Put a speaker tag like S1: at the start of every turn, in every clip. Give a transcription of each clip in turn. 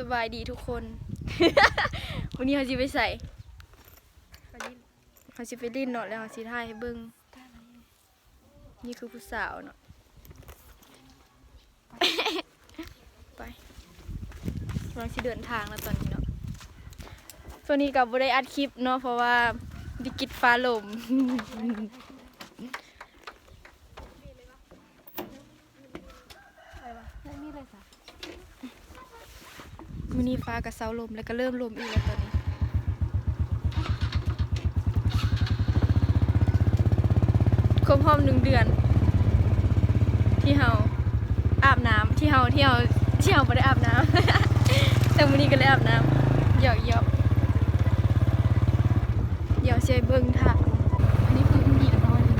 S1: สบายดีทุกคน วันนี้เขาสิไปใส่เขาสิไปลิ้นเนาะแล้วเขาสิถ่ายให้เบิ่งนี่คือผู้สาวเนาะไปกำลังสิเดินทางแล้วตอนนี้เนาะส่วนนี้กับบ่ได้อัดคลิปเนาะเพราะว่าดิกิตฟ้าลม
S2: มีเลยจ้ะ
S1: มื้อนี้ฟ้ากับเซาลมแล้วก็เริ่มลมอีกแล้วตอนนี้ครบรอบหนึ่งเดือน ที่เฮาอาบน้ำที่เฮาที่เฮาที่เฮาไม่ได้อาบน้ำ แต่มื้อนี้ก็เลยอาบน้ำหยอกหยอกเดี๋ยวเชยเบิ่งทางอันนี้คือมีน้อยเลย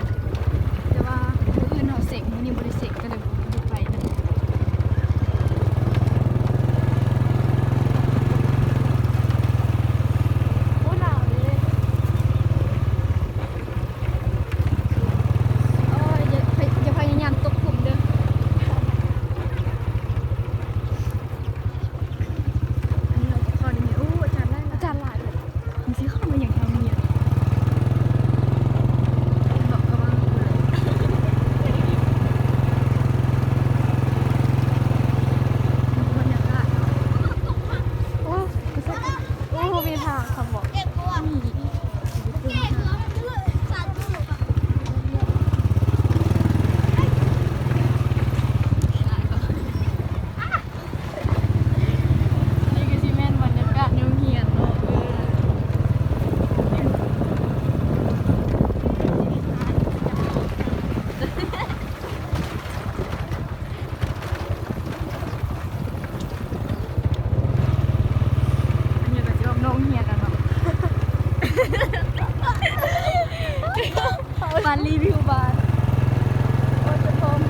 S1: แต่ว่ามื้ออื่นเฮาเสกมื้อนี้บ่ได้เสกก็เลยบ่ได้ไปนะ
S2: โอ้หนาวเลย
S1: โอ้ยอย่าอย่าพยายามตกกลุ่มเด้ออันนี้เราจะเข้าในนี้โอ้อาจารย์ได้
S2: อาจารย์หลายเลย
S1: มีที่เข้ามาอย่างทางเนียนบอกก็ว่าบรรยากาศ
S2: โอ้โอ้มีทางคำบอก
S1: นี่นี่คือซีเมนต์บรรยากาศนิวเฮียนเนาะเออ อันนี้ก็จะออกน้องเฮียกันเนาะ บ้านรีวิวบ้านโอ้จะพม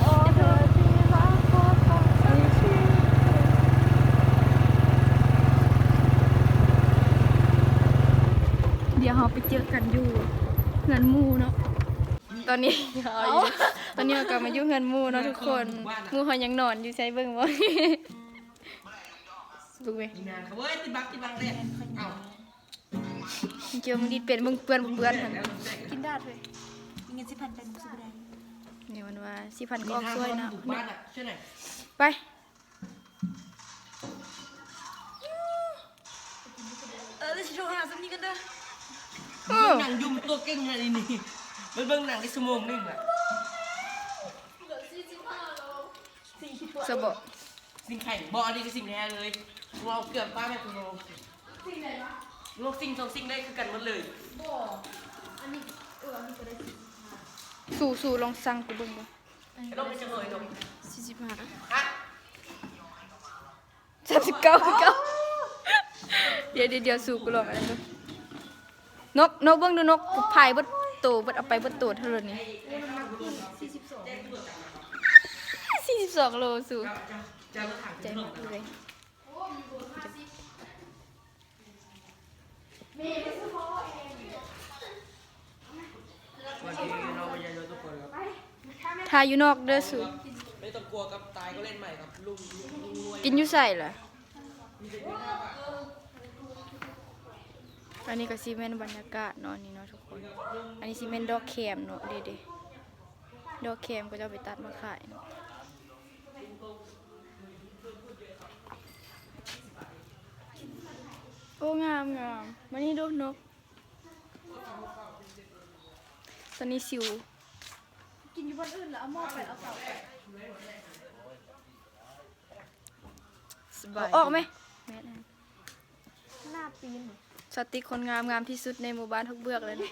S2: โอ้เธอที่รักโคตรของฉันชื่อ
S1: เดี๋ยวเราไปเจอกันอยู่เงินหมูเนาะ ต อนนี้ตอนนี้เรากลับมาอยู่เงินหมูเนาะทุกคนหมูเขายังนอนอยู่ใช้เบิ่งบ่ดูไหม
S3: อีนานเขาเว้ยติดบักติดบักเลยเอ้า
S1: เกี่ยวมึงดีเป็นมึงเปื้อนเปื้อนหัน
S2: กินได้เลยมีเงินสิพันเป็นสุดได้
S1: เนี่ยมันว่าสิพันก็
S3: มี
S1: ออก
S3: ทาง
S1: ช่วย
S3: คน
S1: นะ
S3: บุกบ้านอะช่วยหน่อย
S1: ไป
S2: เออแล้วฉันโทรหาสามีกันเด้อ
S1: เอ
S3: เบิ่
S1: อง
S3: หนังยุ่มตัวเก่งอะไรนี่ มันเบิ่งหนังได้ชั่วโมงหนึงอะ
S1: สะบอก
S3: สิ่งแข่งบออันนี้คือสิ่งแท้เลยเราเกือบป้าแม่คุณโลสิ่งไหนวะโลกสิ่งสองสิ่งได้คือกันหมดเลย
S1: สู่สู่ลองสั่งกูเบิ่งบ่
S3: โลกเป็นจังเลยนม
S1: สี่สิบห้า
S3: ฮะ
S1: สามสิบเก้าเก้าเดี๋ยวเดี๋ยวเดี๋ยวสู่กูลองอะไรดูนกนกเบิ่งดูนกกูพายเบดโตเบดเอาไปเบดโตเท่าไหร่นี่สี่สิบสองโลสู่
S3: จะมาถาม
S1: ใจหมดเลย
S3: วันนี้เราไปยังทุกคนครับ
S1: ทายอยู่นอกเด้อสู่
S3: ไม่ต้องกลัวครับตายก็เล่นใหม่ครับลุงลุงลุงรวย
S1: กินอยู่ใส่ล่ะอั นนี้ก็ซีเมนต์บรรยากาศเนาะนี่เนาะทุกคน อันนี้ซีเมนต์ดอกแคมเนาะเด็ดๆดอกแคมก็จะเอาไปตัดมาขายเนาะโอ้งามงามมานี่ดูนกตอนนี้สิว
S2: กินอยู่บนอื่นแล้วเอาหม้อไปเอาเสาไป
S1: สบายออกไหมแม่นอั่น
S2: หน้าปีน
S1: สติกคนงามงามที่สุดในหมู่บ้านทักเบือกเลยนะ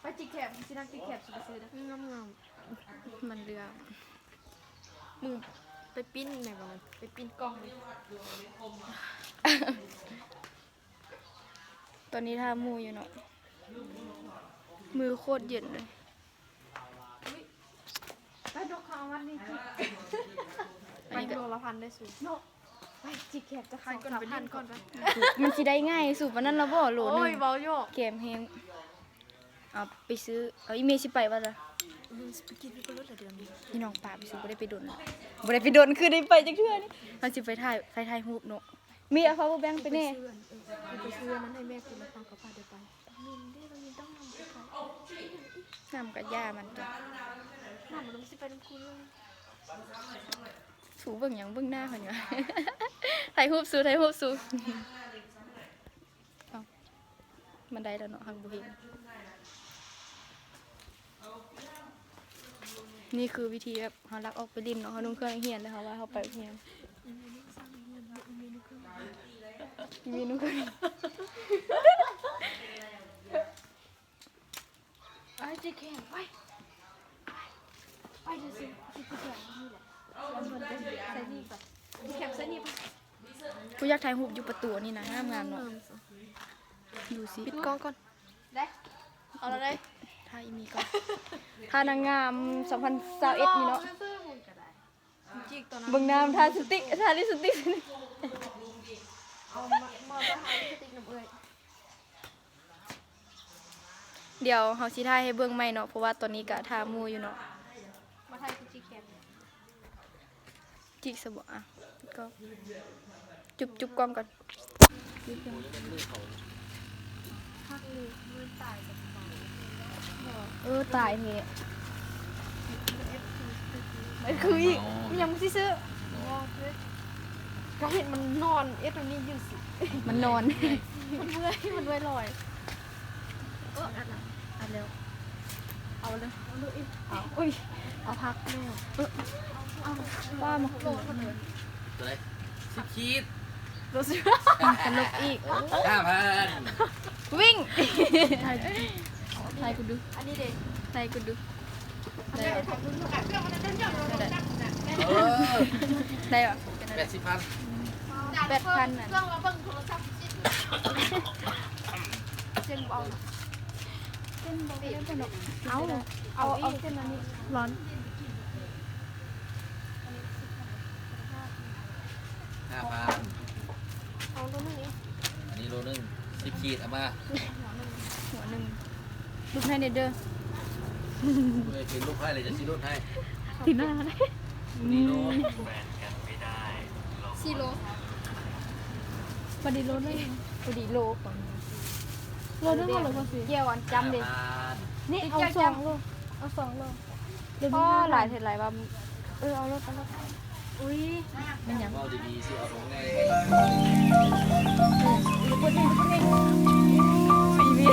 S2: ไปจิกแคบสินักจิกแคบสิไปซื้อนะงามงาม
S1: มันเรือ
S2: มึงไปปิ้นไหนบ้างไปปิ้นกล้องเลย
S1: ตอนนี้ท่าหมูอยู่เนาะ มือโคตรเย็นเลย
S2: ไปนกเขาวันนี้
S1: อัน
S2: ไป
S1: นี้ก็
S2: โลละพันได้สูงนก ไปจิกแคบจะขายก่อนพันก่อนไป
S1: มันสิได้ง่ายสูบวันนั้นเราบ่โหลห
S2: โอ้
S1: นึ
S2: ย
S1: ง
S2: เบาโยก
S1: เกมเฮงเอาไปซื้อเอาอีเมลสิไปว่าจ้ะ
S2: บไปกินไปรถละเดือนนี้
S1: พี่น้องป่าไปสู่บ่ได้ไปดนบ่ได้ไปดนคือได้ไปจักเทื่อนี่เราสิไปถ่ายไปถ่ายรูปเนาะมีเอา power bank ไปแน่
S2: เชื่อนเออไปเชื่อนั้นให้แม่คุณมาฟังกับป้าเดี๋ยวไปมินได้เรามินต้องนำไปเขา
S1: น้ำกับย่ามันตัว
S2: หน้ามันต้องสิไปน้ำคุณเลย
S1: สูเบิ่งหยังเบิ่งหน้าเพิ่นอยู่ถ่ายรูปสูถ่ายรูปสูมันได้แล้วเนาะหังบ่เห็นนี่คือวิธีแบบเฮาลักออกไปริมเนาะเฮานุ่งเครื่องเฮียนนะคะว่าเฮาไปเฮียนมีนุ่งเครื่อง
S2: ไอ้จีแข็งไปไปดูสิจีแข็งนี่แหละ ใส่นี่ก่อนจีแข็งใส่นี่ไป
S1: กูอยากถ่ายรูปอยู่ประตูนี่นะงามงามๆเนาะดูสิ
S2: ปิดกล้องก่อนได้เอาแล้วได้
S1: ถ่ายอีมีก่อนถ่ายนางงาม2021นี่เนาะ
S2: จิกตอนนั้น
S1: เบิ่งน้ำทาสติกทาลิปสติก
S2: เอามามาไปหาลิปสติกน้ำเอ้ย
S1: เดี๋ยวเฮาสิถ่ายให้เบิ่งใหม่เนาะเพราะว่าตอนนี้ก็ทาหมู่อยู่เนาะ
S2: จิ
S1: กสบอะก็จุบจุบกล้องก่อน
S2: พักเลยมือตายกับเมา
S1: เออตายเฮมันคืออีกมันยังสิซื้อ
S2: มองเลยก็เห็นมันนอนเอ๊ะตรงนี้อยู่สิ
S1: มันนอน
S2: มันเมื่อยมันเมื่อยลอยเอออันนั้น
S1: อันแล้ว
S2: เอาเลยเอาเลยอีก
S1: เอาอุ้ย
S2: เอาพักแม่
S1: เอา ว่ามา
S2: โลดมันเลย
S4: ตัวไหนสิบขีด
S2: รู้สึก
S1: กันลกอีก
S4: ห้าพัน
S1: วิ่งถ่ายกูดู
S2: อันนี้เด็ก
S1: ถ่ายกูดู
S2: อันนี้เด็กถ่ายรูปกับเครื่องมันจะเจ้าเอ
S4: อ
S1: ได้ปะ
S4: แปดสิบพัน
S1: แปดพันน่ะ
S2: เครื่องเราเบิ่งโทรศัพท์สิเจนเอา
S1: เส้นบอกเส้นสนุก
S2: เอาเอาเอาเส้นอันนี้ร้อน
S4: ห้าพัน
S2: เอาตรงนี้
S4: อันนี้โลนึงสิบขีดเอามา
S1: หัวหนึ่งลูกให้เนเดอร์
S4: เลยเป็นลูกให้เลยจะซื้อรถให้
S1: ติดหน้าเลย
S4: นี่โล
S2: สี่โล
S1: พอดีโลนึงพอดีโลก่อนโลนึงเหรอพ่อสิเกี่ยวอันจำเลย
S4: ห้าพัน
S1: นี่เอาสองโลเอาสองโลพ่อหลายเท่าไหร่ว่าเออเอารถเอารถ อุ้ยมันยัง
S4: ว่าดีๆสิเอาของง่าย
S1: คนเองคนเองสีวี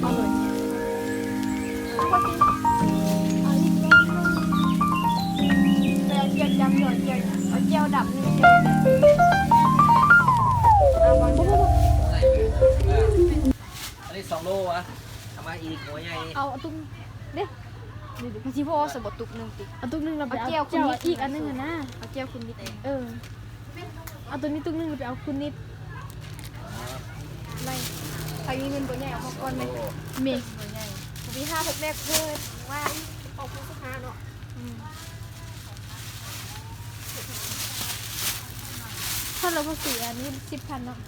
S1: เอาเลยเอาพ่อสิเอาอีกรอบแต่เจียวจำหน่อยเจียวเอาเจียวดำนี่ไม่ใช่เอาบอลปุ๊บปุ๊บ
S4: ง่ายเลยอันนี้สองโลวะเอามาอีกหัวใหญ่
S1: เอาตุ้มเด้ มันสิพ่อสะบดตุกหนึ่งติ
S5: เอาตุ้งนึงเราไป
S1: เอา
S5: เอา
S1: แก้วคุณนิด
S5: อีกอันนึงอะนะ
S1: เอาแก้วคุณนิด
S5: เออเอาตัวนี้ตุ้งนึงเราไปเอาคุณนิด
S1: ไม่ใครมีเงินตัวใหญ่เอามาก่อนไหม
S4: โล
S5: เม
S1: ตัวใหญ่
S2: มีห้าหกแม่เพิ่มว่าออกพุทธาเนาะ
S5: ถ้าเราภาษีอันนี้สิบพันเนาะ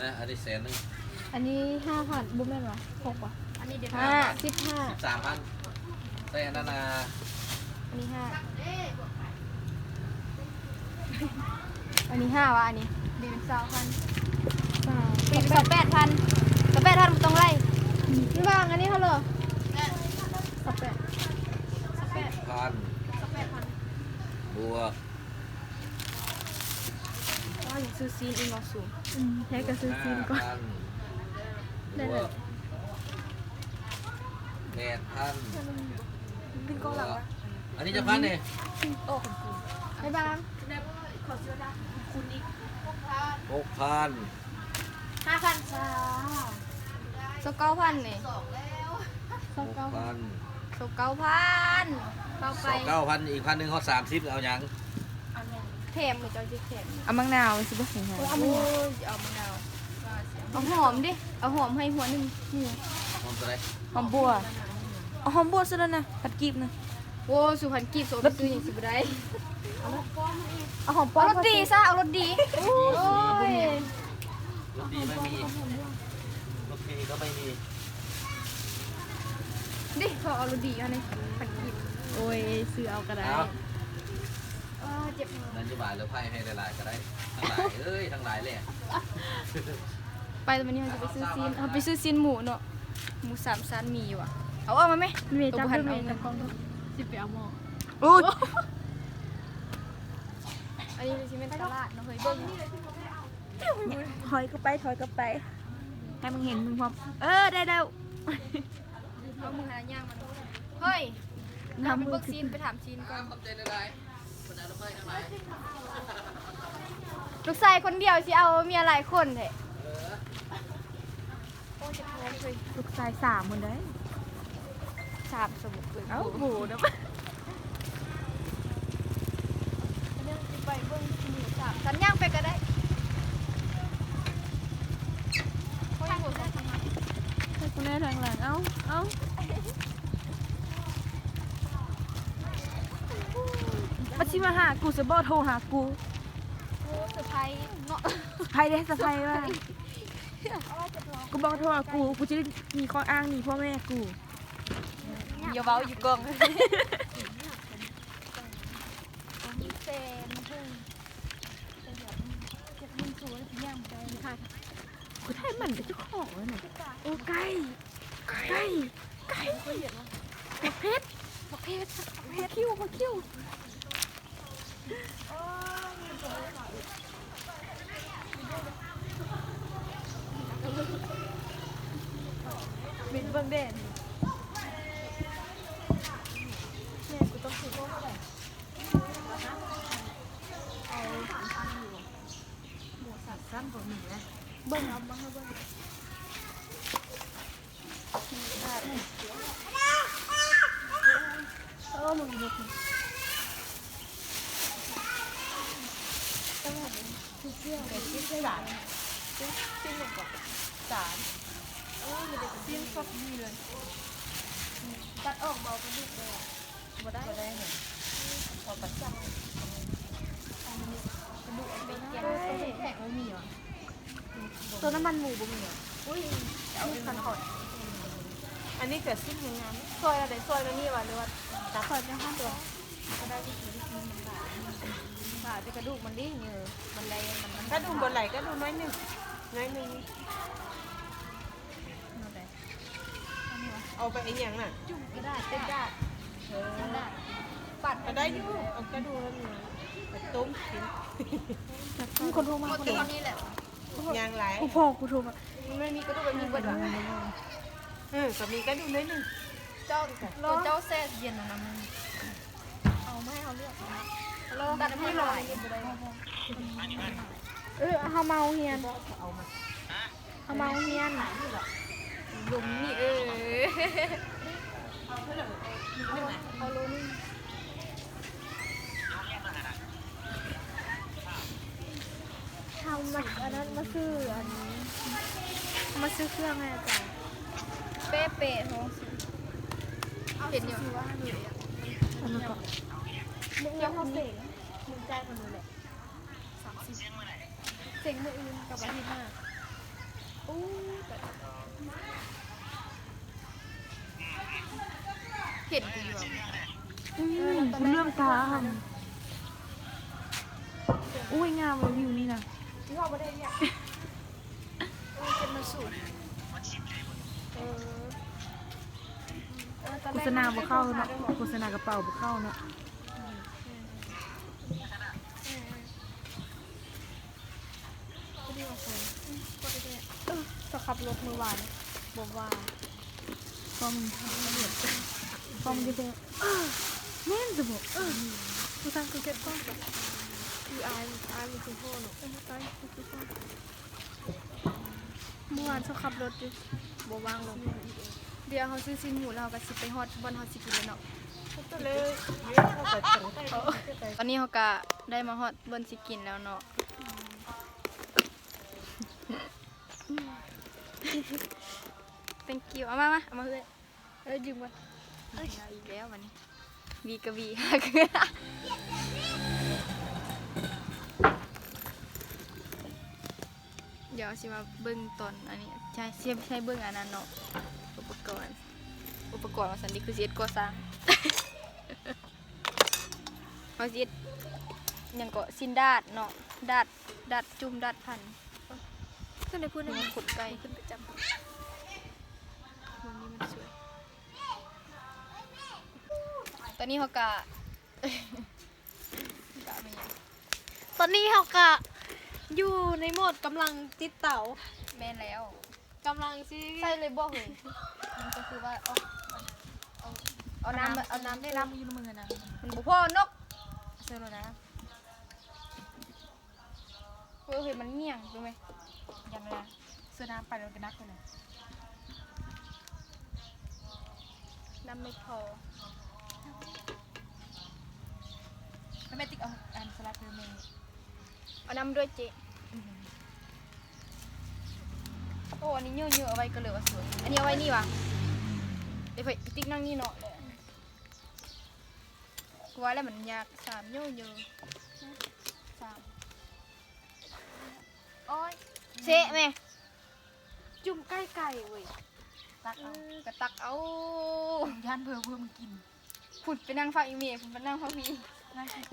S4: นะอันนี้แสนหนึง
S5: อันนี้ห้าพันบุ้มแม่นวะหกวะ
S2: อันนี้เด็ก
S1: ห้า
S5: สิบห้า
S4: สิบสามพัน ใส่อันนั้นนะ
S1: อันนี้ห้าอันนี้ห้าวะอันนี้ดีเป็นสาวพัน
S5: สาม
S1: ปีเป็นสาวแปดพันสาวแปดพันต้องไล่
S5: นี่บางอันนี้เขาเลยสับแปด
S4: พันบวก
S1: ว่าอย่างซื้อซีนอีกมาสูง
S5: อืมแค่กระซื้อซีนก่อน
S4: ห้าพัน
S5: ได้
S4: บ
S5: เล
S4: วยกแปดพัน
S2: เป็นกองหลังวะ
S4: อันนี้จะพันเนี่ย
S5: ไม่บาง
S2: ขอเสื้อดำคุณนี่
S4: หกพัน
S2: ห้าพันจ้า
S1: โซเก้าพันนี่
S5: สอง
S4: หก
S5: เก้า
S4: พัน
S1: โซเก้าพันเข้าไป
S4: สองเก้าพันอีกพันหนึ่งเขาสามสิบเอายัง
S1: แถมหรือจะเอาแถมเอามะนาวสิบ่หอมเอามะนาวเอามะนาวเอาหอมดิ เอาหอมให้หัวหนึ่งนี่
S4: หอมตัวไหน
S1: หอมบัว เอาหอมบัวซะแล้วนะผัดกีบนะโอ้สุพรรณกีบโซไปซื้ออย่างสิบได้
S5: เอาหอมป้อ
S1: เอา
S5: น
S1: รถดีซะเอารถดี
S5: โอ้ย
S4: รถดีไม่มีรถดีก็ไม่มี
S1: ดิเขาเอารถดีเอาในผัดกีบโอ้ยซื้อเอาก็ได้
S4: เอา
S3: เออเจ็บมือ
S4: นันจะบายแล้วไพ่ให้หลายๆก็ได้ ทั้งหลายเอ้ย ทั้งหลายเลย
S1: ไปตอนนี้เราจะไปซื้อซีนเอาไปซื้อซีนหมูเนาะหมูสามชั้นมีอยู่อะ เอาเอามาไหม
S2: เมย์จับ
S1: หั
S2: ด้วยเม
S1: เอา
S2: ย์จับกล้องด้วยสิไปเอาหม้อ
S1: โอ้ยอันนี้เป็นซีเมนต์ตลาดเนาะเฮ้ยเบิ้ง
S2: ถอยก็ไปถอยก็ไป ให้มึงเห็นมึงพร้อมเออได้แล้ว
S1: เอามือหาย่างมันเฮ้ย
S2: ทำ
S1: ทำ
S2: มื
S1: เบิ้
S2: อง
S1: ซีนไปถามซีนก่อน
S4: ขอบใจหลายๆคนเอาไปทั้งหลาย
S1: ลูกชายคนเดียวสิเอาเมียหลายคนเลย
S2: ลูกชายสามคนได้
S1: สามสมุกเลย
S2: เอ้าโหนะ
S1: เรื่องสิไปเบิ้งหมูสามชั้นย่างไปก็ได้เขาอยู่สองชั้น
S2: ให้กูแน่ทางหลังเอ้าเอ้ามาชิมาหากูจะบอกโทรหากู
S1: โอ้เซอร์ไพรส์เนาะ
S2: ใครได้สะพายว่ากูบอกโทรหากูกูจะได้มีข้ออ้างหนีพ่อแม่กู
S1: อย่าเว้าอยู่กล้องเซนพึ่ง
S2: กูไทยมันเป็นเจ้าของแล้วเนี่ยโอ้ไก่ไก่ไก่บักเพชรบักเพชรบักเพชรคิ้วบักคิ้ว
S1: บินเบิ้งเด่น บิ้งเอาบ้างเบิ้งเออมึงดูตัดออกเบาไปนิดเลยอ่ะบ่ มั
S2: นหมูบ่มี
S1: อุ้ยเอาเป็นพันขอด
S3: อันนี้เกิดขึ้นยังไง
S1: ซอยอะไรซอยแล้วนี่วะหรือว่า
S2: ตัดคอยไปห้าตัว
S1: ก็ได้ที่ที่มันบาดบาดจะกระดูกมันดิ้งเออมันแรงมันมัน
S3: ถ้าดูบนไหลก็ดูน้อยหนึ่งน้อยหนึ่งเอาไปไอ้ยังน่ะ
S1: จุ่มก็ได้เต้นได้เออได้ปัด
S3: ก็ได้อยู่เอาก็ดูแล้วนี่ไปต้มกิน
S2: มีคนโทรมา
S1: คนตัวนี้แหละ
S3: ยางไหลาย
S2: กูพ่อกูโทรมา
S1: มันไม่มีกระดูกแบบนี้เบิดหรอ
S3: เออก็มีก็ดูน้อยหนึ่ง
S1: เจ้าตัวเจ้าแซ่เย็นนะมันเอาไม่เอาเลือกดัดให้หน่อย
S2: เออเฮาเมาเฮียนเฮาเมาเฮียน
S1: ลุมนี่เออเอาโลนึง
S2: ทำมาอันนั้นมาซื้ออันนี้มาซื้อเครื่องให้อาจารย์
S1: เป๊ะเป๊ะท้องสิเห็นอยู่
S2: อันนั้นก่อนมึงยังเขาเสกมึงใจมันดูแหละสามสิบเสกมืออื่นกับอาทิตย์หน้า
S1: อู้แต่เห็นกูอยู่
S2: อืมเลื่อมตาค่ะอุ้ยงามเลยวิวนี่นะ
S1: ที่เขาไม่ได้เนี่ยเป็นมาสูตรเออ
S2: โฆษณาบ่เข้าเนาะโฆษณากระเป๋าบ่เข้าเนาะ
S1: จะขับรถเมื่อวานบอกว่า
S2: พอมึงทำเหนื่อยพอมึงจะเป็นแม่นจะบอกเออกูทำกูเก็บกล้อง
S1: คื ออายอายมันคือพ่อหนู
S2: เออตายกูคือพ่อเมื่อวานเขาขับรถอยู่บ่วางลง
S1: เดี๋ยวเขาซื้อซินหมูแล้วเราก็สิไปฮอดบอนเขาสิกินเลยเนาะ
S3: ก็เลยเยอะเอาไปถึงไป
S1: ตอนนี้เขาก็ได้มาฮอดบอนสิกินแล้วเนาะ thank you เอามามาเอามาเลยเออยืมก่อนเอ้ยเอาอีกแล้ววันนี้วีกับวีฮัก เดี๋ยวสิมาเบิ้งตอนอันนี้ใช่ใช่ใช่เบิ้งอันนั้นเนาะอุปกรณ์ อุปกรณ์ของสันนี่คือเสียดก่อสร้างเอาสิหยังก็สินดาดเนาะดาดดาดจุ่มดาดพัน
S2: ขึ้นในพื้น
S1: นี่
S2: นี่
S1: มันขุดไก่
S2: ขึ้นไปจับ
S1: มันนี้มันสวยตอนนี้เขากะกะไม่ยัง
S2: ตอนนี้เขาก็ อยู่ในโหมดกำลังติดเต่า
S1: แม่นแล้ว
S2: กำลังซิ
S1: ใส่เลยบ่เฮ้ยมันก็คือว่าเอาเอาเอาน้ำเอาน้ำได้น้ำอยู่ในมือนะมันบ่พอนกเสื้อแล้วนะเฮ้ยเฮ้ยมันเงี่ยงรู้ไหมยังไงเสื้อน้ำไปแล้วก็นักเลยน้ำไม่พอ
S5: แม่ติ๊กเอาอันสลัดเพิ่มเอง
S1: เอาน้ำด้วยเจ๊ อ้อันนี้เยอะๆเอาไว้ก็เหลือว่าสวย อันนี้เอาไว้นี่วะเดี๋ยวไปติ๊กนั่งนี่เนาะเลยกูว่าแล้วมันยากสามเยอะๆสาม
S2: โอ้ย
S1: เซ่แม่
S2: จุ่มใกล้ไก่เว้ย
S5: ตักเอา
S1: กระตักเอา
S5: ย่านเพิ่มเพิ่มกิน
S1: ผุดไปนั่งฟังอีเมลผุดไปนั่งฟังพี่
S5: นั่งกิน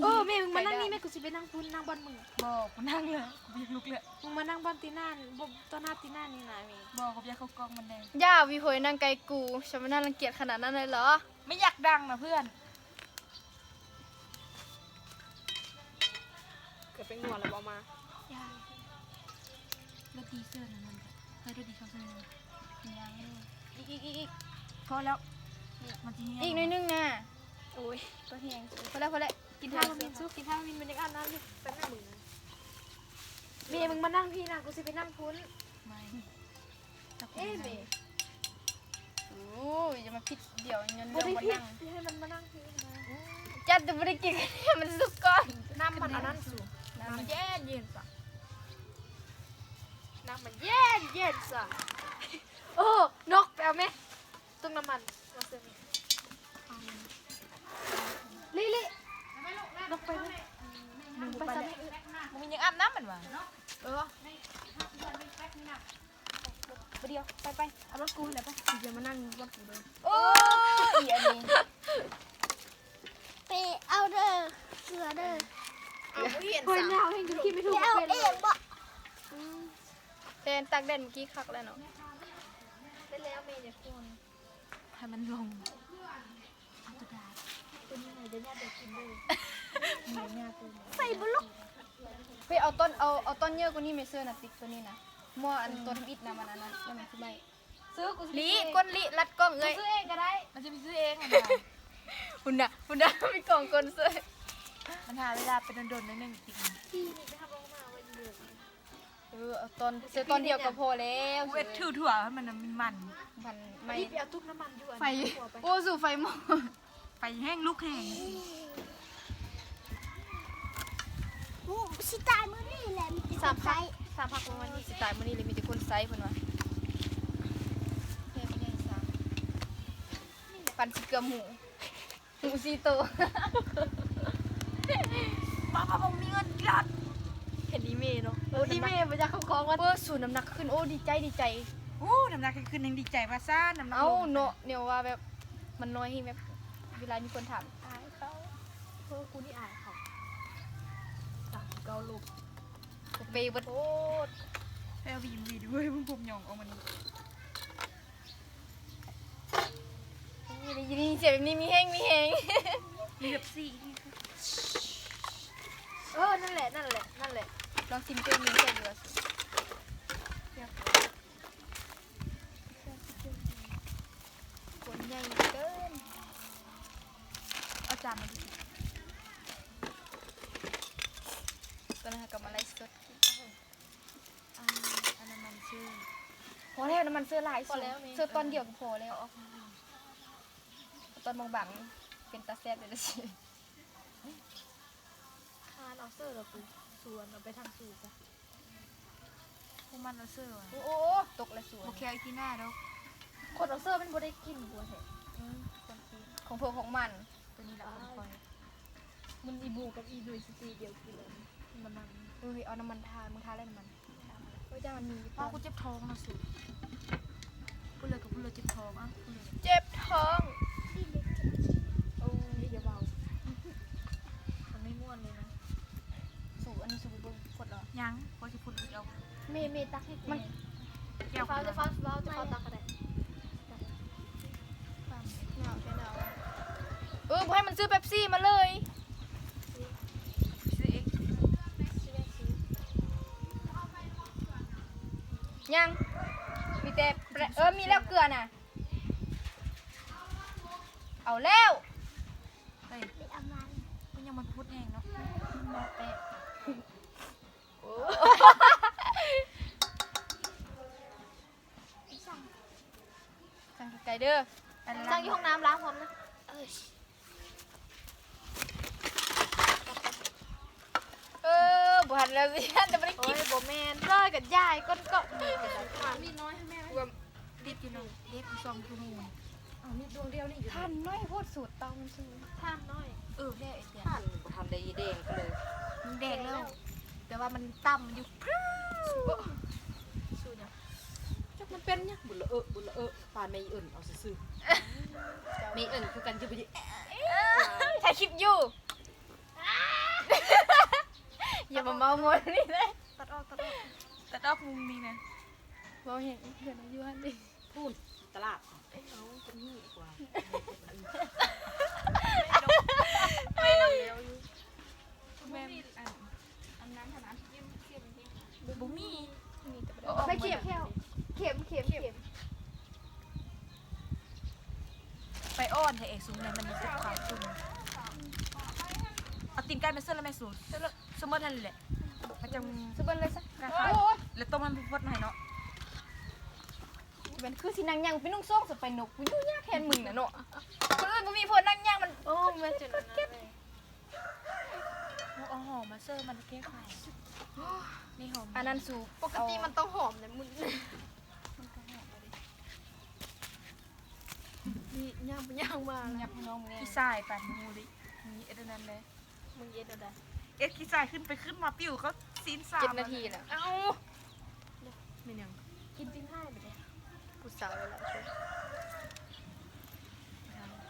S2: เออแม่มึงมานั่งนี่แม่กูสิไปนั่งพื้นนั่งบอลมึง
S5: บอกกูนั่งเลยกูอยากลุกเลย
S2: มึงมานั่งบอลตีหน้าบต้นหน้าตีหน้านี่นะแม่
S5: บอกกูอยากเข้ากล้องมันแดง
S1: ย่าวีโหยนั่งไกลกูฉันไม่น่ารังเกียจขนาดนั้นเลยเหรอ
S5: ไม่อยากดังนะเพื่อน
S2: เกิดเป็นหัวแล้วบอมา
S5: รถดีเสื้อนั่นมันเฮ้ยรถดีเขาเสื้อนั่น
S1: ยังอีกอีกอีกอีก
S5: พอแล้วมันจะ
S1: อีกหน่อยนึงนะ
S2: โอ้ย
S1: ก็เฮียงพอแล้วพอแล้ว
S2: กินข้าวมินสู้กินข้าวมินมันยังอ่านน้ำอยู่ไปนั่งมึงนะแม่มึงมานั่งพี่นะกูสิไปนั่งพุ้น
S5: ไม่
S2: เอ๊ะแม่
S1: โอ้ยจะมาพิดเดี๋ยวเงิน
S2: บ่
S1: เรื่อง
S2: ได้
S1: มา
S2: พี่
S1: นั่ง
S2: ให้มันมานั่งพี่นะ
S1: จัดจะไม่ได้กินมันสุกก่อน
S2: น้ำมันอันนั้นสู
S1: น้ำมัน
S2: น้ำเย็นเย็นสะน้ำมันเย็นเย็นสะโอ้นกไปเอาไหมต้มน้ำมันมาเสิร์ฟลิลิ นกไปไหมมึงไปซะไม่
S5: มึงยังอาบน้ำมันวะ
S2: เออ
S1: ไปเดียวไปไป
S2: เอารถกูเลยไปเดี๋ยวมานั่งรถกูเลย
S1: โอ้ยอันนี้
S6: ไปเอาเด้อเสือเด้อ
S2: เอาเห็นสาวเห็นคิดไม่ถูก
S6: ไปเอา
S2: เป็น
S6: เองบ่
S1: เต้นตักเด่นเมื่อกี้คักแล้วเนาะ
S2: ได้แล้วเมย์จะควร
S5: ให้มันลง
S2: เป็นยังไงเดี๋ยวญาติเด็กกินด้วย
S6: ใส่บุลุก
S1: เฮ้ยเอาต้นเอาเอาต้นเยอะกว่านี้ไม่เสื้อนะติ๊กตัวนี้นะมั่วอันต้นทำอิฐนะมันอันนั้นนั่นมันคือไม่
S2: ซื้อกู
S1: ลีก้นลีรัดกล้องเลย
S2: ซื้อเองก็ได้
S5: มันจะไปซื้อเองมัน
S1: หุ่นน่ะหุ่นน่ะมีกล่องก้นเสื้อ
S5: มันหาเวลาเป็นโดนๆนิดนึงจริง
S2: ที่นี่ไปทำลงมาไว้เดือน
S1: เออเอาต้นเสื้อต้นเดียวก็พอแล้ว
S5: กูเอ็ดถือถั่วให้มันมันมัน
S1: มันไม่
S2: นี่ไปเอาตุ๊กน้ำมันด้วย
S1: ไฟโอ้สู่ไฟหมอ
S5: ไปแห้งลุกแห้ง
S6: หูสิตายมื้อนี้แหละมีแต่
S1: สาม
S6: ไฟ
S1: พักสามพักประมาณนี้สิตายมื้อนี้เลยมีแต่คนไซส์เพิ่นว่าแค่ไม่ใช่สามปันสิเกลือหมูหมูซีโต
S5: ป้าป้าผมมีเงินกลัด
S2: เห็นอีเมย์เนาะโอ้อีเมย์มันจะเข้าคล้องว่า
S1: เพื่อสูนน้ำหนักขึ้นโอ้ดีใจดีใจ
S5: โอ้น้ำหนักขึ้นยังดีใจว่าซ่าน้ำหนัก
S1: เอ้า
S5: ลง
S1: เนาะเนี่ยว่าแบบมันน้อยให้แบบเวลามีคนถาม
S2: อายเขาเพราะกูนี่อายเขาสาม เกาลูก
S1: กูเปย์เบัด
S2: โอ้
S5: ไปเอาวีมวีด้วยมึงผมยองเอามัน
S1: นี่ได้ยินเสียงแบบนี้มีแห้งมีแห้ง
S5: มีแบบสี่
S2: เออ นั่นแหละ นั่นแหละ นั่นแหละ
S1: ลองชิมเกลือมีแค่เดียวสิคนใหญ่เกิน
S5: เอาจานมาดิ
S1: ตอนนั้นกับอะไรสด
S5: อันอันนั้นมันชื่อ
S1: พอ แล้วน้ำมันเสื้อลายสูงเสื้อตอนเดียวก็พอแล้วตอนบางๆเป็นตาแซ่บเลยละสิ
S2: คานเอาเสื้อกับกูสวนเอาไปทางสูบอะ
S5: พวกมันเอาเสื้อวะ
S1: โอ้โหตกละสวย
S5: โอเคเอาอีกที่หน้าดอก
S2: คนเอาเสื้อเป็นบ่ได้กินบัวแท้
S1: ของเพื่อของมัน
S5: ตัวนี้แหละคนคอย
S2: มันอีบูกับอีดุยสตีเดียวกินเลยมันนั่ง
S1: เอ้ยเอาน้ำมันทามึงทาอะไรน้ำมันเฮ้ยจ้ามันมี
S5: พ่อกูเจ็บท้องนะสุด พูดเลยกับพูดเลยเจ็บท้องอะเจ็
S1: บท้อง
S2: โอ้ยอย่าเบามัไม่ม่วนเล
S5: ยนะสูอันนี้สูบบดเหรอยังพอจะพูด
S2: เลยวอมย์มย์ตักให้กูเดี๋
S5: ยว
S2: ฟ้าจะฟ้าฟ้าจะฟ้าตักก็ได้
S1: เออให้มันซื้อเป๊ปซี่มาเลยยัง มีแต่แปะเออมีแล้วเกลือน่ะ เอาแล้ว
S5: เฮ้ย
S6: ไปเอามัน
S5: มันยังมันพูดแห้งเนาะ
S1: สั่งไก่เด้อ
S5: อัน
S2: สร้า
S5: นั้
S2: ง
S5: น
S2: ที่ห้องน้ำล้างพร้อมนะ
S6: เออ
S1: เออ บ่หันแล้วสิแต่ไม่ได้
S2: โอ้
S1: กิน
S2: ยโบแมนร้อยกับยายก้นก็มีน้อยให้แม่ไหม
S5: ดิบอยู่เนาะเด็กสองชั่วโมง
S2: เอามีดวงเดียวนี่อยู่
S1: ท่านน้อยโพดสูตรเตามันสูง
S2: ท่านน้อย
S5: เออแม่ไอ้เดีย
S4: ทำได้ยีเด้งก็เลย
S5: มันแดงแล้ว แต่ว่ามันต่ำมันอยู่พรึ้ง
S2: สูตรเนี่ย
S3: จักมันเป็นเนี่ยบุญละเออบุญละเออปานไม่เอิ่นเอาซื่อๆไม่เอิ่นคือกันจะไปดิ
S1: ถ่ายคลิปอยู่ อย่ามาเมาหมดนี่เลย
S2: ตัดออกตัดออก
S5: แต่ดอกมุมนี้นะ
S1: เมาเห็นเพื่อนอายุหันดิ
S3: พูดตลาดเอาเป็นนี่กว่า
S5: แม่อันอันนั้นขนาดเยี่ยมเทียบจริงบุมี
S2: ไปเข็มเข็มเข็มเข็มเข็ม
S5: ไปอ้อนให้เอกสูงเลยมันมีความสูง เอาตีนไก่เป็นเส้นแล้วแม่สูงสมมตินั่นแหละมันจะ
S1: ซื้อเบิ้ลเลยสัก
S5: ราคาแล้วต้มมันพดหน่อยเนาะ
S1: เป็นคือสินางยังเป็นนุ่งโซ่สไปนกกูยุ่งยากแทนมึงนะเนาะคนอื่นก็มีพวกนางยังมัน
S2: โอ้มันจุดนั้นเลย
S5: เอาหอมมาเสิร์ฟมันแก้ไขนี่หอม
S1: อันนั้นสู
S2: ปกติมันต้องหอมเนี่ยมึงนี่ย่างไปย่างมา
S1: ยับให้น้องเนี่ย
S5: ขี้ทรายปั่นมูดินี่เอ็ดนั้นเลย
S2: มึงเย็นเอาได้
S5: เอ็ดขี้ทรายขึ้นไปขึ้นมาปิ้วเขาซีนสาม
S1: เจ็ดนาทีแล้ว
S5: เอ้า
S3: ไม่ยัง
S2: กินจริงให้ไปเลย
S1: กูสาวแล้วช่วย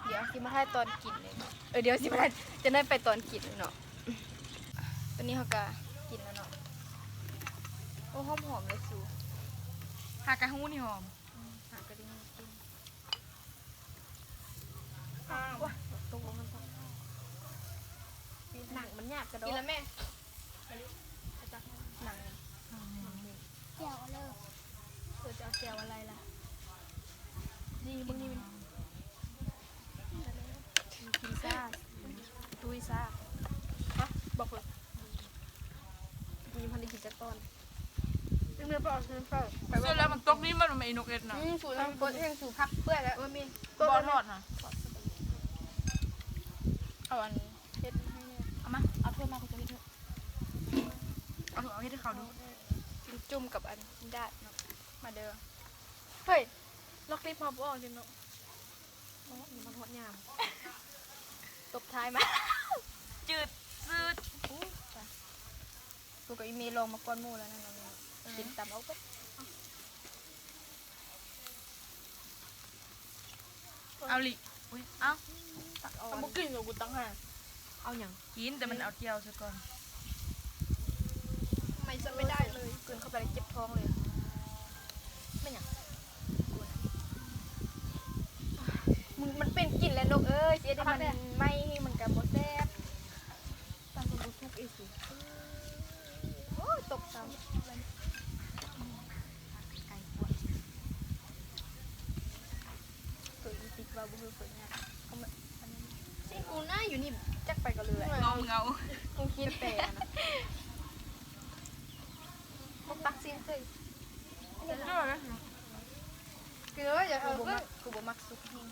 S1: เดี๋ยวสิมาให้ตอนกินเลยเออเดี๋ยวสิมาให้จะได้ไปตอนกินเลยเนาะตอนนี้เขาก็กินแล้วเนาะโอ้หอมหอมๆเลยสู
S5: หากระหูนี่หอม
S1: หากระดิ่งกิน
S2: ตรงมันต้อง หนังมันยากกระโด
S1: กิน
S2: ด
S1: แล้วแม่หนัง
S6: เจียวเลย
S1: เธอจะเอาแก้วอะไรล่ะนี่มึงนี่มันกินซ่าตุยซ่าฮะบอกเลยกูยังพันได้กินจักตอน
S2: เนื้อเปล่าเนื้อเปล่า
S5: เสร็จแล้วมันตกนี่มันไม่นกเอ็ดนะ
S1: อืมสูตรทางกดเองสูตรพักเปื่อยแล้ว
S2: เออมี
S5: บอลทอดนะ
S1: เอาอันเฮ็ดให้เนี่ย
S5: เอามาเอาถ้วยมากูจะให้เธอเอาถุง เอาให้เขาดู
S1: กินจุ่มกับอันกินได้เนาะมาเด้อเฮ้ย
S2: ล็อกลิฟต์พอบอกจริงเนาะโอ้ยมันหดยาม
S1: ตบท้ายมา
S5: จืดจืด
S1: กูกับอีเมลลงมาก้อนหมูแล้วนั่นเรากินตำเอาก็
S5: เอาลิอุ้ยเอา
S1: ตักเอา
S2: เอาบุกินกับกูตั้งห่าเอาอย่าง
S5: กินแต่มันเอาเจียวซะก่อน
S1: ทำไม จะไม่ได้เลยกลืนเข้าไปแล้วเจ็บท้องเลย ไม่หยังมึงมันเป็นกลิ่นแล้วนกเอ้ยเจ๊ได้มันไม่ให้มันกับโบแซ่บ
S2: ตั้งกูทุกอีสิ
S1: โอ้ยตกซ้ำ
S5: ไก่ปวด
S1: เปิดอีติกว่าบุคือเปิดงานเอามาอันนี้ซิกูหน้าอยู่นี่จักไปก็เลย
S5: เงาเงา
S1: กูคิดแต่นะพวกตักซินเลย
S5: เยอะเลย
S1: คื อว่าอย่าเอากูมักกูบ่มักซุปแห้ง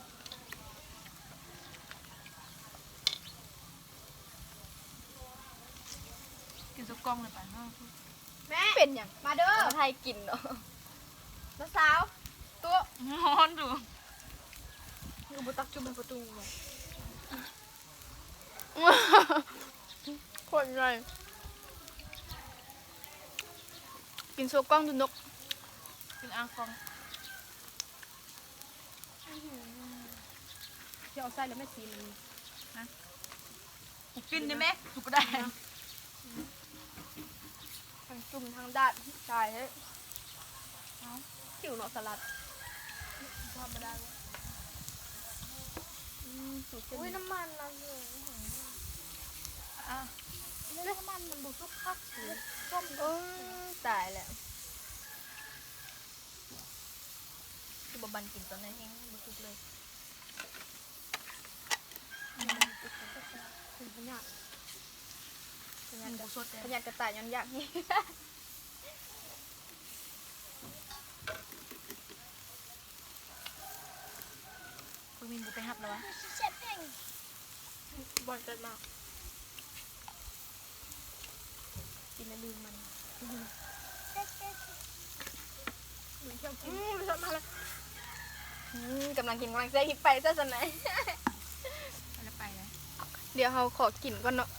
S5: กินซุปกล้องเลยป่ะเนาะ
S2: แม่
S1: เป็นหยัง
S2: มาเด้อ
S1: มาไทยกินเนาะ
S2: น้าสาว
S1: ตัว
S5: ร้อนดู
S2: กูบุตักจุ่มเป็นประตูไว้
S1: คนไรกินซุปกล้องดูนก
S5: กินอ่างฟอง
S2: ที่เอาไส้แล้วแม่ซีมัน
S5: กินได้ไหมถูกก็ได้
S1: ทั้งจุ่มำดาดใช่เฮ้ยจิ๋วเนาะสลัดธรรมดาเลยอืมสูตรเส้น
S2: อุ้ยน้ำมันเราเลย
S1: อะ
S2: เลือดน้ำมันมันบุกพักเลยต้ม
S1: โอ้ยตายแล้วคือบบันกินตอนนั้นเองบุทุกเลย
S2: ถึงขนา
S1: พยานกระพยากระต่ายย้อนยากนี่คุณมินบุไปหับแล้ววะ
S6: บอ
S1: ลเกิดมากกินแล้วลืมมันอืมชอบมาแล้วกำลังกินกำลังใจคิดไปซะสนไหน เดี๋ยวเราขอกินก่อนเนาะ